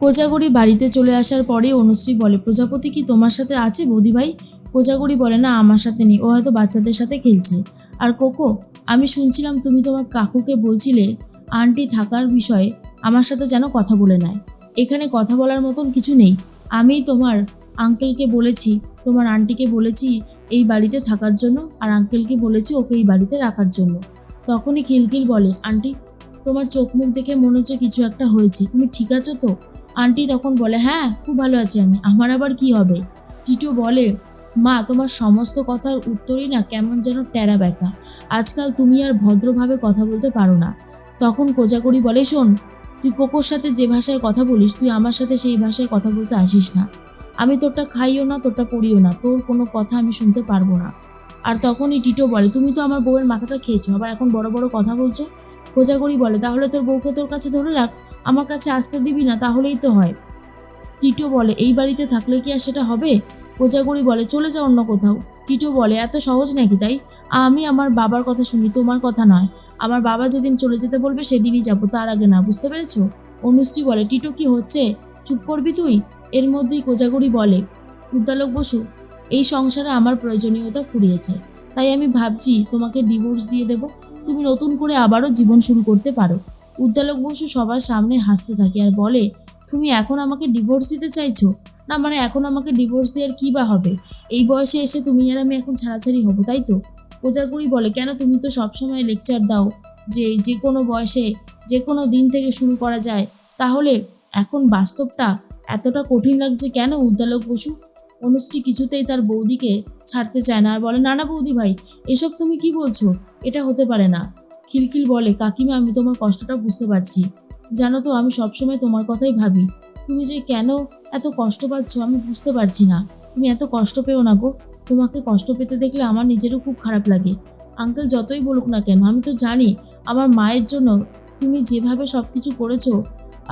কোজাগরি বাড়িতে চলে আসার পরে অনুশ্রী বলে, প্রজাপতি কি তোমার সাথে আছে বৌদি ভাই? কোজাগরি বলে, না, আমার সাথে নেই। ও হয়তো বাচ্চাদের সাথে খেলছে। আর কোকো, আমি শুনছিলাম তুমি তোমার কাকুকে বলছিলে আন্টি থাকার বিষয়ে আমার সাথে যেন কথা বলে নেয়। এখানে কথা বলার মতন কিছু নেই। আমি তোমার আঙ্কেলকে বলেছি, তোমার আন্টিকে বলেছি এই বাড়িতে থাকার জন্য, আর আঙ্কেলকে বলেছি ওকে এই বাড়িতে রাখার জন্য। তখনই খিলখিল বলে, আন্টি, তোমার চোখ মুখ দেখে মনে হচ্ছে কিছু একটা হয়েছে। তুমি ঠিক আছো তো? আন্টি তখন বলে হ্যাঁ খুব ভালো আছি আমি। আমার আবার কি হবে? টিটু বলে, মা, তোমার সমস্ত কথার উত্তরই না কেমন যেন টেরা ব্যাকা আজকাল তুমি আর ভদ্রভাবে কথা বলতে পারো না। তখন কোজাগরি বলে, শোন, তুই কোকোর সাথে যে ভাষায় কথা বলিস, তুই আমার সাথে সেই ভাষায় কথা বলতে আসিস না। আমি তোরটা খাইও না, তোরটা পড়িও না, তোর কোনো কথা আমি শুনতে পারব না। আর তখনই টিটো বলে, তুমি তো আমার বউয়ের মাথাটা খেয়েছো, আবার এখন বড় বড় কথা বলছো? কোজাগরি বলে, তাহলে তোর বউকে তোর কাছে ধরে রাখ, আমার কাছে আসতে দিবি না, তাহলেই তো হয়। টিটো বলে, এই বাড়িতে থাকলে কি আর সেটা হবে? কোজাগরি বলে, চলে যা অন্য কোথাও। টিটো বলে, এত সহজ নাকি তাই? আমি আমার বাবার কথা শুনি, তোমার কথা নয়। আমার বাবা যেদিন চলে যেতে বলবে, সেদিনই যাব, তার আগে না, বুঝতে পেরেছ? অনুশ্রী বলে, টিটো কি হচ্ছে? চুপ করবি তুই? এর মধ্যেই কোজাগরি বলে, উদ্দালক বসু, এই সংসারে আমার প্রয়োজনীয়তা ফুরিয়েছে। তাই আমি ভাবছি, তোমাকে ডিভোর্স দিয়ে দেব। তুমি নতুন করে আবারও জীবন শুরু করতে পারো। উদ্দালক বসু সবার সামনে হাসতে থাকে আর বলে, তুমি এখন আমাকে ডিভোর্স দিতে চাইছো? না মানে এখন আমাকে ডিভোর্স দেওয়ার কী বা হবে? এই বয়সে এসে তুমি আর আমি এখন ছাড়াছাড়ি হব, তাই তো? কোজাগুড়ি বলে, কেন তুমি তো সবসময় লেকচার দাও যে যে কোনো বয়সে, যে কোনো দিন থেকে শুরু করা যায়। তাহলে এখন বাস্তবটা এতটা কঠিন লাগছে কেন উদ্দালক বসু? অনুশ্রী কিছুতেই তার বৌদিকে ছাড়তে চায় না। আর বলে, না না, বৌদি ভাই, এসব তুমি কি বলছো? এটা হতে পারে না। খিলখিল বলে, কাকিমা, আমি তোমার কষ্টটা বুঝতে পারছি। জানো তো, আমি সবসময় তোমার কথাই ভাবি। তুমি যে কেন এত কষ্ট পাচ্ছ, আমি বুঝতে পারছি না। তুমি এত কষ্ট পেও না গো। তোমাকে কষ্ট পেতে দেখলে আমার নিজেরও খুব খারাপ লাগে। আঙ্কেল যতই বলুক না কেন, আমি তো জানি আমার মায়ের জন্য তুমি যেভাবে সব কিছু করেছ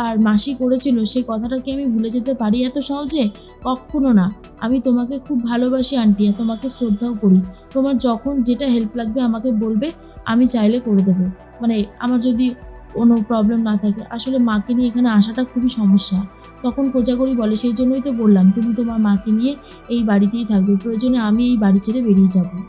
আর মাসি করেছিল, সেই কথাটা কি আমি ভুলে যেতে পারি এত সহজে? কখনো না। আমি তোমাকে খুব ভালোবাসি, আন্টি, আর তোমাকে শ্রদ্ধাও করি। তোমার যখন যেটা হেল্প লাগবে আমাকে বলবে, আমি চাইলে করে দেবো। মানে আমার যদি কোনো প্রবলেম না থাকে। আসলে মাকে নিয়ে এখানে আসাটা খুবই সমস্যা। তখন কোজাগরি বলে, সেই জন্যই তো বললাম, তুমি তোমার মাকে নিয়ে এই বাড়িতেই থাকবে। প্রয়োজনে আমি এই বাড়ি ছেড়ে বেরিয়ে যাব।